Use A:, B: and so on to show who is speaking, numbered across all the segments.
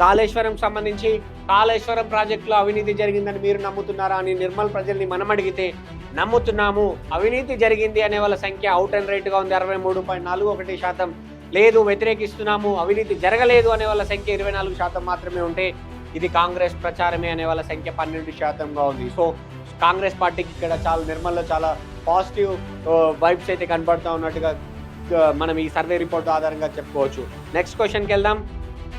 A: కాళేశ్వరం సంబంధించి కాళేశ్వరం ప్రాజెక్టులో అవినీతి జరిగిందని మీరు నమ్ముతున్నారా అని నిర్మల్ ప్రజల్ని మనం అడిగితే నమ్ముతున్నాము. అవినీతి జరిగింది అనే వాళ్ళ సంఖ్య అవుట్ అండ్ రేట్గా ఉంది. అరవై మూడు పాయింట్ నాలుగు ఒకటి శాతం లేదు వ్యతిరేకిస్తున్నాము. అవినీతి జరగలేదు అనే వాళ్ళ సంఖ్య ఇరవై నాలుగు శాతం మాత్రమే ఉంటే ఇది కాంగ్రెస్ ప్రచారమే అనే వాళ్ళ సంఖ్య పన్నెండు శాతంగా ఉంది. సో కాంగ్రెస్ పార్టీకి ఇక్కడ చాలా నిర్మల్లో చాలా పాజిటివ్ వైబ్స్ అయితే కనబడుతూ ఉన్నట్టుగా మనం ఈ సర్వే రిపోర్ట్ ఆధారంగా చెప్పుకోవచ్చు. నెక్స్ట్ క్వశ్చన్కి వెళ్దాం.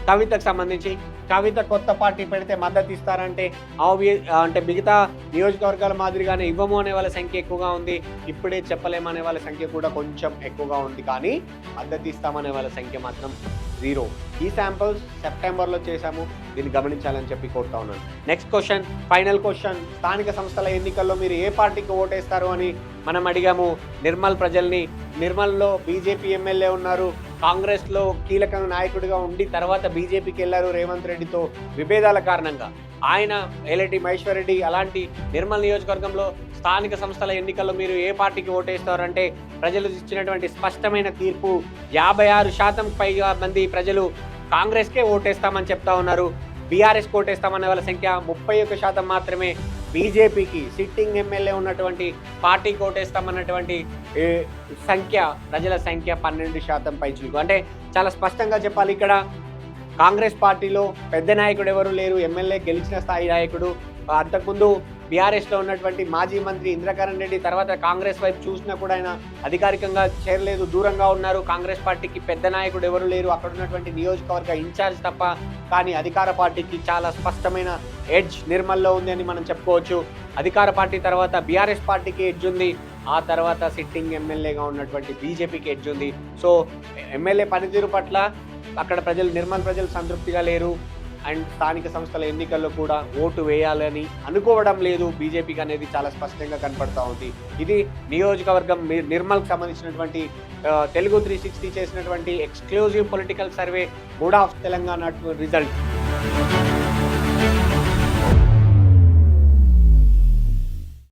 A: కవితకు సంబంధించి కవిత కొత్త పార్టీ పెడితే మద్దతు ఇస్తారంటే ఆబ్వియ అంటే మిగతా నియోజకవర్గాల మాదిరిగానే ఇవ్వము అనే వాళ్ళ సంఖ్య ఎక్కువగా ఉంది. ఇప్పుడే చెప్పలేము అనే వాళ్ళ సంఖ్య కూడా కొంచెం ఎక్కువగా ఉంది. కానీ మద్దతు ఇస్తామనే వాళ్ళ సంఖ్య మాత్రం జీరో. ఈ శాంపుల్స్ సెప్టెంబర్లో చేశాము. దీన్ని గమనించాలని చెప్పి కోరుతా ఉన్నాను. నెక్స్ట్ క్వశ్చన్ ఫైనల్ క్వశ్చన్ స్థానిక సంస్థల ఎన్నికల్లో మీరు ఏ పార్టీకి ఓటేస్తారు అని మనం అడిగాము. నిర్మల్ ప్రజల్ని. నిర్మల్లో బీజేపీ ఎమ్మెల్యే ఉన్నారు. కాంగ్రెస్లో కీలక నాయకుడిగా ఉండి తర్వాత బీజేపీకి వెళ్ళారు రేవంత్ రెడ్డితో విభేదాల కారణంగా. ఆయన ఎల్ఎటి మహేశ్వర్ రెడ్డి అలాంటి నిర్మల్ నియోజకవర్గంలో స్థానిక సంస్థల ఎన్నికల్లో మీరు ఏ పార్టీకి ఓటేస్తారంటే ప్రజలు ఇచ్చినటువంటి స్పష్టమైన తీర్పు యాభై ఆరు శాతం పైగా మంది ప్రజలు కాంగ్రెస్కే ఓటేస్తామని చెప్తా ఉన్నారు. బీఆర్ఎస్ ఓటేస్తామనే వాళ్ళ సంఖ్య ముప్పై ఒక్క శాతం మాత్రమే. బీజేపీకి సిట్టింగ్ ఎమ్మెల్యే ఉన్నటువంటి పార్టీ కోటేస్తామన్నటువంటి సంఖ్య ప్రజల సంఖ్య పన్నెండు శాతం పైచులకు అంటే చాలా స్పష్టంగా చెప్పాలి ఇక్కడ. కాంగ్రెస్ పార్టీలో పెద్ద నాయకుడు ఎవరు లేరు. ఎమ్మెల్యే గెలిచిన స్థాయి నాయకుడు. అంతకుముందు బీఆర్ఎస్లో ఉన్నటువంటి మాజీ మంత్రి ఇంద్రకరణ్ రెడ్డి తర్వాత కాంగ్రెస్ వైపు చూసినా కూడా ఆయన అధికారికంగా చేరలేదు దూరంగా ఉన్నారు. కాంగ్రెస్ పార్టీకి పెద్ద నాయకుడు ఎవరు లేరు. అక్కడ ఉన్నటువంటి నియోజకవర్గ ఇన్ఛార్జ్ తప్ప కానీ అధికార పార్టీకి చాలా స్పష్టమైన ఎడ్జ్ నిర్మల్లో ఉంది అని మనం చెప్పుకోవచ్చు. అధికార పార్టీ తర్వాత బీఆర్ఎస్ పార్టీకి ఎడ్జ్ ఉంది. ఆ తర్వాత సిట్టింగ్ ఎమ్మెల్యేగా ఉన్నటువంటి బీజేపీకి ఎడ్జ్ ఉంది. సో ఎమ్మెల్యే పనితీరు పట్ల అక్కడ ప్రజలు నిర్మల్ ప్రజలు సంతృప్తిగా లేరు. అండ్ స్థానిక సంస్థల ఎన్నికల్లో కూడా ఓటు వేయాలని అనుకోవడం లేదు. బీజేపీకి అనేది చాలా స్పష్టంగా కనపడతా ఉంది. ఇది నియోజకవర్గం నిర్మల్కి సంబంధించినటువంటి తెలుగు త్రీ సిక్స్టీ చేసినటువంటి exclusive political survey board of Telangana result.